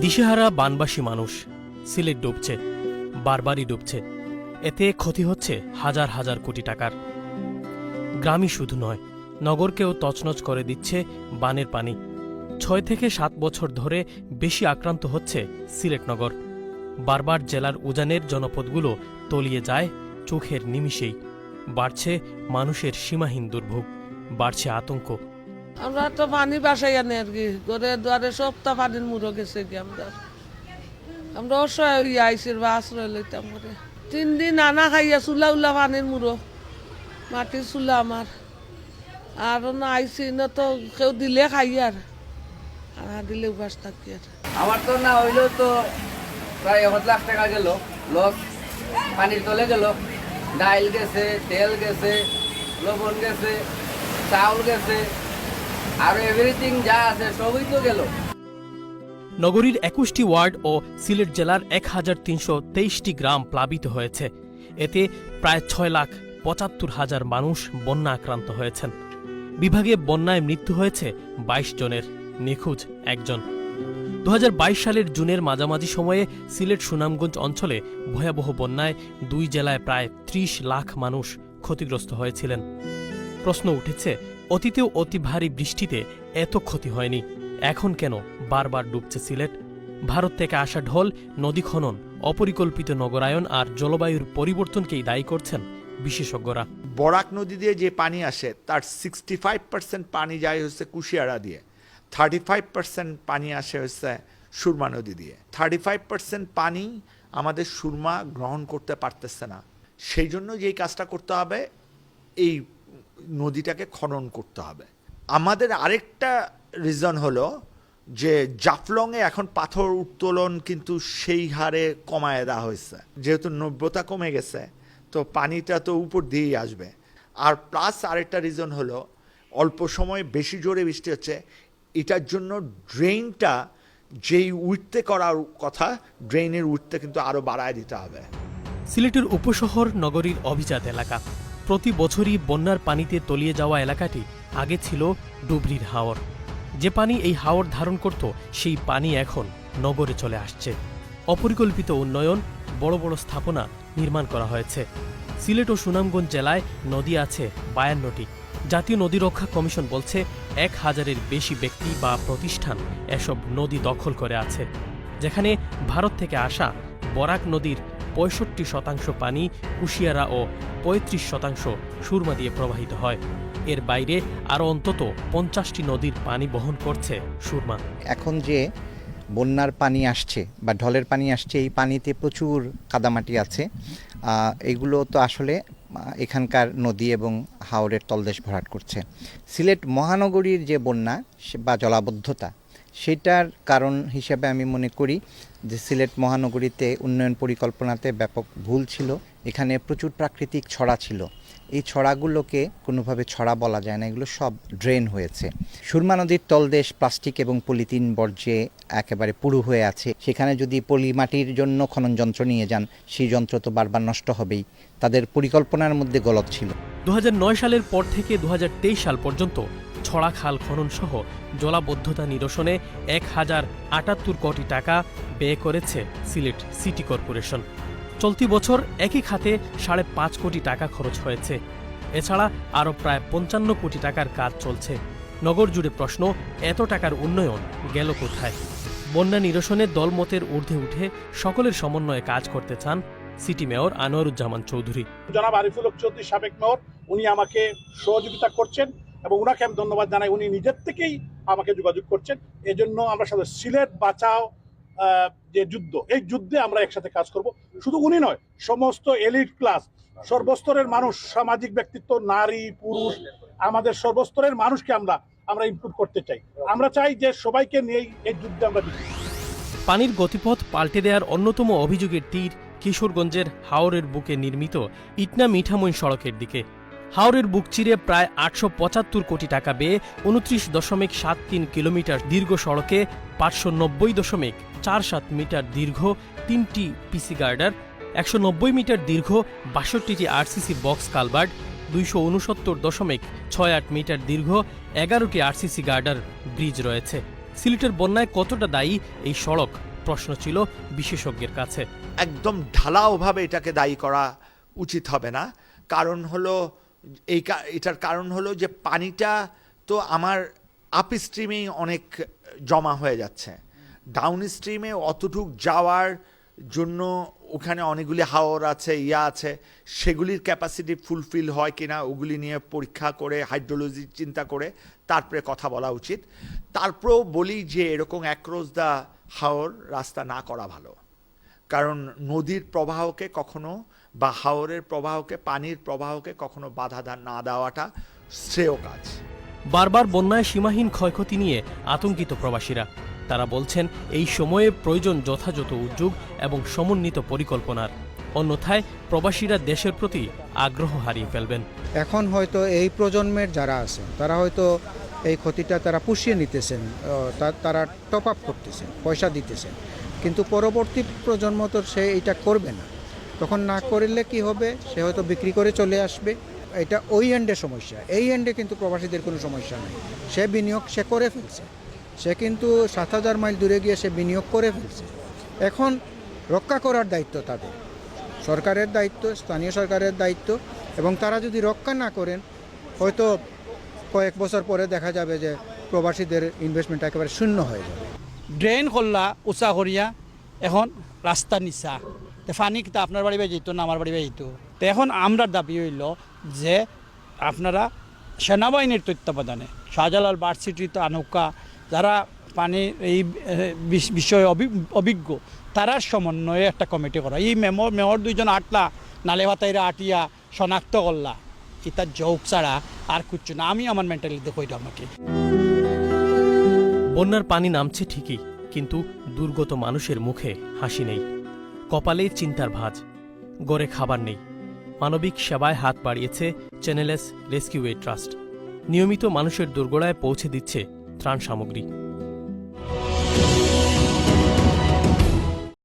দিশেহারা বানবাসী মানুষ সিলেট ডুবছে, বারবারই ডুবছে। এতে ক্ষতি হচ্ছে হাজার হাজার কোটি টাকার। গ্রামই শুধু নয়, নগরকেও তছনছ করে দিচ্ছে বানের পানি। ছয় থেকে সাত বছর ধরে বেশি আক্রান্ত হচ্ছে সিলেট নগর। বারবার জেলার উজানের জনপদগুলো তলিয়ে যায় চোখের নিমিষেই। বাড়ছে মানুষের সীমাহীন দুর্ভোগ। বাড়ছে আতঙ্ক। আমরা তো পানি বাসাই আনি আর কি। ঘরে দুয়ারে সপ্তাহ পানির মুড়ো গেছে কি আমরা? আমরা অসহায় হইয়া আইসির বা আশ্রয় লইতাম করে তিন দিন আনা খাইয়া চুলা উলা পানির মুড়ো। মাটির চুলা আমার। আর না আইসি না তো কেউ দিলে খাই আর। আর দিলে উপাস থাকি আর। আমার তো না হইলেও তো প্রায় এক লাখ টাকা গেল। লস পানির তলে গেল। ডাইল গেছে তেল গেছে লবণ গেছে। চাউল গেছে, আর এভরিথিং যা আছে সবই তো গেল। নগরীর একুশটি ওয়ার্ড ও সিলেট জেলার এক হাজার তিনশো তেইশটি গ্রাম প্লাবিত হয়েছে। এতে প্রায় ছয় লাখ পঁচাত্তর হাজার মানুষ বন্যা আক্রান্ত হয়েছেন। বিভাগে বন্যায় মৃত্যু হয়েছে বাইশ জনের, নিখোঁজ একজন। দু হাজার বাইশ সালের জুনের মাঝামাঝি সময়ে সিলেট সুনামগঞ্জ অঞ্চলে ভয়াবহ বন্যায় দুই জেলায় প্রায় ত্রিশ লাখ মানুষ ক্ষতিগ্রস্ত হয়েছিলেন। প্রশ্ন উঠেছে, অতীতেও অতি ভারী বৃষ্টিতে এত ক্ষতি হয়নি। এখন কেন? বারবার ডুবছে সিলেট। ভারত থেকে আসা ঢল, নদী খনন, অপরিকল্পিত নগরায়ন আর জলবায়ুর পরিবর্তনকেই দায়ী করছেন বিশেষজ্ঞরা। বরাক নদী দিয়ে যে পানি আসে, তার সিক্সটি ফাইভ পার্সেন্ট পানি যায় হচ্ছে কুশিয়ারা দিয়ে। থার্টি ফাইভ পার্সেন্ট পানি আসে হচ্ছে সুরমা নদী দিয়ে। থার্টি ফাইভ পার্সেন্ট পানি আমাদের সুরমা গ্রহণ করতে পারতেছে না। সেই জন্য যেই কাজটা করতে হবে, এই নদীটাকে খনন করতে হবে। আমাদের আরেকটা রিজন হলো যে জাফলংয়ে এখন পাথর উত্তোলন কিন্তু সেই হারে কমায় দেওয়া হয়েছে। যেহেতু নব্যতা কমে গেছে, তো পানিটা তো উপর দিয়েই আসবে। আর প্লাস আরেকটা রিজন হলো, অল্প সময়ে বেশি জোরে বৃষ্টি হচ্ছে, এটার জন্য ড্রেনটা যেই উঠতে করার কথা ড্রেনের উঠতে কিন্তু আরও বাড়ায় দিতে হবে। সিলেটের উপশহর নগরীর অভিজাত এলাকা। প্রতি বছরই বন্যার পানিতে তলিয়ে যাওয়া এলাকাটি আগে ছিল ডুবরির হাওর। যে পানি এই হাওর ধারণ করত, সেই পানি এখন নগরে চলে আসছে। অপরিকল্পিত উন্নয়ন, বড় বড় স্থাপনা নির্মাণ করা হয়েছে। সিলেট ও সুনামগঞ্জ জেলায় নদী আছে বায়ান্নটি। জাতীয় নদী রক্ষা কমিশন বলছে, এক হাজারের বেশি ব্যক্তি বা প্রতিষ্ঠান এসব নদী দখল করে আছে। যেখানে ভারত থেকে আসা বরাক নদীর পঁয়ষট্টি শতাংশ পানি কুশিয়ারা ও পঁয়ত্রিশ শতাংশ সুরমা দিয়ে প্রবাহিত হয়। এর বাইরে আরও অন্তত পঞ্চাশটি নদীর পানি বহন করছে সুরমা। এখন যে বন্যার পানি আসছে বা ঢলের পানি আসছে, এই পানিতে প্রচুর কাদামাটি আছে। এগুলো তো আসলে এখানকার নদী এবং হাওরের তলদেশ ভরাট করছে। সিলেট মহানগরীর যে বন্যা বা জলাবদ্ধতা সেটার কারণ হিসাবে আমি মনে করি যে সিলেট মহানগরীতে উন্নয়ন পরিকল্পনাতে ব্যাপক ভুল ছিল। এখানে প্রচুর প্রাকৃতিক ছড়া ছিল। এই ছড়াগুলোকে কোনোভাবে ছড়া বলা যায় না, এগুলো সব ড্রেন হয়েছে। সুরমা নদীর তলদেশ প্লাস্টিক এবং পলিথিন বর্জ্যে একেবারে পুরু হয়ে আছে। সেখানে যদি পলি মাটির জন্য খনন যন্ত্র নিয়ে যান, সেই যন্ত্র তো বারবার নষ্ট হবেই। তাদের পরিকল্পনার মধ্যে গলত ছিল। দু হাজার নয় সালের পর থেকে দু হাজার তেইশ সাল পর্যন্ত ছড়া খাল খনন সহ জলাবদ্ধতা নিরসনে এক হাজার আটাত্তর কোটি টাকা ব্যয় করেছে সিলেট সিটি কর্পোরেশন। চলতি বছর একই খাতে সাড়ে পাঁচ কোটি টাকা খরচ হয়েছে। এছাড়া আরও প্রায় পঞ্চান্ন কোটি টাকার কাজ চলছে। নগর জুড়ে প্রশ্ন, এত টাকার উন্নয়ন গেল কোথায়? বন্যা নিরসনে দলমতের ঊর্ধ্বে উঠে সকলের সমন্বয়ে কাজ করতে চান সিটি মেয়র আনোয়ারুজ্জামান চৌধুরী। জনাব আরিফুল চৌধুরী সাবেক মেয়র, উনি আমাকে সহযোগিতা করছেন। এবং ওনাকে আমি ধন্যবাদ জানাই। উনি নিজের থেকেই আমাকে যোগাযোগ করছেন। এজন্য আমরা সাথে সিলেট, বাঁচাও যে যুদ্ধ, এই যুদ্ধে আমরা একসাথে কাজ করব। শুধু উনি নয়, সমস্ত এলিট ক্লাস, সর্বস্তরের মানুষ, সামাজিক ব্যক্তিত্ব, নারী, পুরুষ, আমাদের সর্বস্তরের মানুষকে আমরা আমরা ইনক্লুড করতে চাই। আমরা চাই যে সবাইকে নিয়েই এই যুদ্ধে আমরা পানির গতিপথ পাল্টে দেওয়ার অন্যতম অভিযোগের তীর কিশোরগঞ্জের হাওরের বুকে নির্মিত ইটনা মিঠামইন সড়কের দিকে। হাওরের বুক চিরে প্রায় আটশো পঁচাত্তর কোটি টাকা ব্যয়ে উনত্রিশ দশমিক সাত তিন কিলোমিটার দীর্ঘ সড়কে পাঁচশো নব্বই দশমিক চার সাত মিটার দীর্ঘ তিনটি পিসি গার্ডার, একশো নব্বই মিটার দীর্ঘ বাষট্টিটি আরসিসি বক্স কালভার্ট, দুইশো উনসত্তর দশমিক ছয় আট মিটার দীর্ঘ এগারোটি আরসিসি গার্ডার ব্রিজ রয়েছে। সিলেটের বন্যায় কতটা দায়ী এই সড়ক? প্রশ্ন ছিল বিশেষজ্ঞের কাছে। একদম ঢালাওভাবে এটাকে দায়ী করা উচিত হবে না। কারণ হলো এই এটার কারণ হলো যে পানিটা তো আমার আপ স্ট্রিমেই অনেক জমা হয়ে যাচ্ছে। ডাউন স্ট্রিমে অতটুক যাওয়ার জন্য ওখানে অনেকগুলি হাওর আছে, ইয়া আছে, সেগুলির ক্যাপাসিটি ফুলফিল হয় কিনা ওগুলি নিয়ে পরীক্ষা করে হাইড্রোলজি চিন্তা করে তারপরে কথা বলা উচিত। তারপরেও বলি যে এরকম অ্যাক্রস দ্য হাওর রাস্তা না করা ভালো। কারণ নদীর প্রবাহকে কখনো বা হাওরের প্রবাহকে পানির প্রবাহকে কখনো বাধা না দেওয়াটা শ্রেয় কাজ। বারবার বন্যায় সীমাহীন ক্ষয়ক্ষতি নিয়ে আতঙ্কিত প্রবাসীরা। তারা বলছেন এই সময়ে প্রয়োজন যথাযথ উদ্যোগ এবং সমন্বিত পরিকল্পনার। অন্যথায় প্রবাসীরা দেশের প্রতি আগ্রহ হারিয়ে ফেলবেন। এখন হয়তো এই প্রজন্মের যারা আছেন তারা হয়তো এই ক্ষতিটা তারা পুষিয়ে নিতেছেন তারা টপ আপ করতেছেন পয়সা দিতেছেন। কিন্তু পরবর্তী প্রজন্ম তো সে এটা করবে না। তখন না করলে কি হবে? সে হয়তো বিক্রি করে চলে আসবে। এটা ওই এন্ডে সমস্যা। এই এন্ডে কিন্তু প্রবাসীদের কোনো সমস্যা নেই। সে বিনিয়োগ সে করে ফেলছে। সে কিন্তু সাত হাজার মাইল দূরে গিয়ে সে বিনিয়োগ করে ফেলছে। এখন রক্ষা করার দায়িত্ব তাদের। সরকারের দায়িত্ব, স্থানীয় সরকারের দায়িত্ব এবং তারা যদি রক্ষা না করেন, হয়তো কয়েক বছর পরে দেখা যাবে যে প্রবাসীদের ইনভেস্টমেন্ট একেবারে শূন্য হয়ে যাবে। ড্রেন করলা উঁচা করিয়া এখন রাস্তা তে ফানি কিতা, আপনার বাড়ি যেত না আমার বাড়ি যেত তো এখন আমরা দাবি হইল যে আপনারা সেনাবাহিনীর তত্ত্বাবধানে, শাহজালাল বার্সিটিতে আনৌকা যারা পানি এই বিষয়ে অভি- অভিজ্ঞ তারার সমন্বয়ে একটা কমিটি করা। এই মেমর মেয়র দুইজন আটলা, নালে ভাতাইরা আটিয়া, শনাক্ত করলা। এটা জোক ছাড়া আর কিচ্ছু না। আমি আমার মেন্টালিতে কইটা আমাকে। বন্যার পানি নামছে ঠিকই, কিন্তু দুর্গত মানুষের মুখে হাসি নেই। কপালে চিন্তার ভাজ। গড়ে খাবার নেই। মানবিক সেবায় হাত বাড়িয়েছে চ্যানেলেস রেস্কিউ ট্রাস্ট নিয়মিত মানুষের দুর্গড়ায় পৌঁছে দিচ্ছে ত্রাণ সামগ্রী।